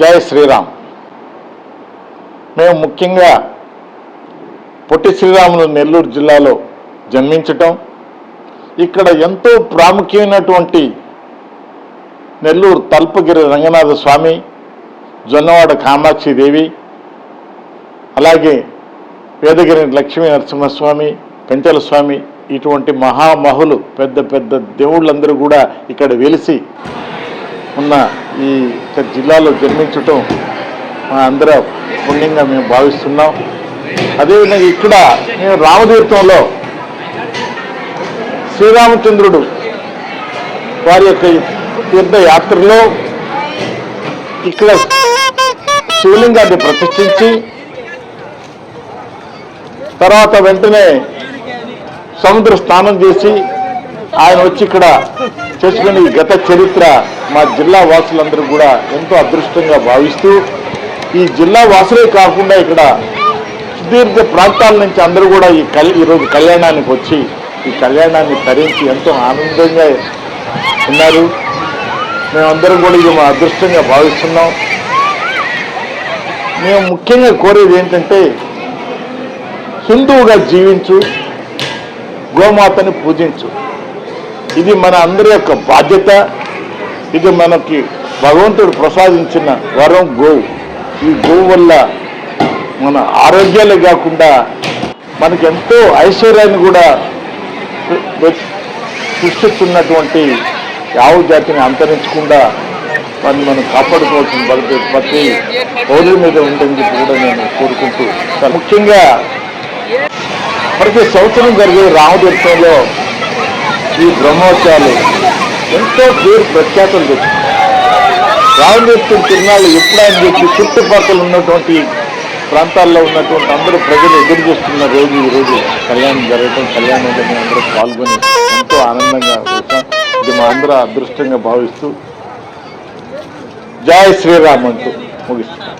జై శ్రీరామ్. మేము ముఖ్యంగా పొట్టి శ్రీరాములు నెల్లూరు జిల్లాలో జన్మించటం ఇక్కడ ఎంతో ప్రాముఖ్యమైనటువంటి నెల్లూరు తల్పగిరి రంగనాథ స్వామి జొన్నవాడ కామాక్షిదేవి అలాగే వేదగిరి లక్ష్మీ నరసింహస్వామి పెంచల స్వామి ఇటువంటి మహామహులు పెద్ద పెద్ద దేవుళ్ళందరూ కూడా ఇక్కడ వెలిసి ఉన్న ఈ జిల్లాలో జన్మించటం మా అందరూ పుణ్యంగా మేము భావిస్తున్నాం. అదేవిధంగా ఇక్కడ మేము రామతీర్థంలో శ్రీరామచంద్రుడు వారి యొక్క తీర్థయాత్రలో ఇక్కడ శివలింగాన్ని ప్రతిష్ఠించి తర్వాత వెంటనే సముద్ర స్నానం చేసి ఆయన వచ్చి ఇక్కడ చేసుకునే ఈ గత చరిత్ర మా జిల్లా వాసులందరూ కూడా ఎంతో అదృష్టంగా భావిస్తూ ఈ జిల్లా వాసులే కాకుండా ఇక్కడ సుదీర్ఘ ప్రాంతాల నుంచి అందరూ కూడా ఈ కల్ ఈరోజు కళ్యాణానికి వచ్చి ఈ కళ్యాణాన్ని తరించి ఎంతో ఆనందంగా ఉన్నారు. మేమందరం కూడా ఇది మా అదృష్టంగా భావిస్తున్నాం. మేము ముఖ్యంగా కోరేది ఏంటంటే హిందువుగా జీవించు గోమాతని పూజించు. ఇది మన అందరి యొక్క బాధ్యత. ఇది మనకి భగవంతుడు ప్రసాదించిన వరం గోవు. ఈ గోవు వల్ల మన ఆరోగ్యాలే కాకుండా మనకి ఎంతో ఐశ్వర్యాన్ని కూడా సృష్టిస్తున్నటువంటి యావు జాతిని అంతరించకుండా మనం మనం కాపాడుకోవాల్సిన బాధ్యత ప్రతి పౌరుల మీద ఉందని చెప్పి కూడా నేను కోరుకుంటూ ముఖ్యంగా ప్రతి సంవత్సరం జరిగే రామతీర్థంలో ఈ బ్రహ్మోత్సవాలు ఎంతో పేరు ప్రఖ్యాతలు తెచ్చుకున్నాయి రామతీర్థం తిరునాళ్ళు ఎప్పుడని చెప్పి చుట్టుపక్కల ఉన్నటువంటి ప్రాంతాల్లో ఉన్నటువంటి అందరూ ప్రజలు ఎదురు చూస్తున్న రోజు ఈ రోజు. కళ్యాణం జరగటం కళ్యాణం మేము అందరూ పాల్గొని ఎంతో ఆనందంగా వచ్చాం ఇది మా అందరూ అదృష్టంగా భావిస్తూ జై శ్రీరామ్ అంటూ ముగిస్తున్నాం.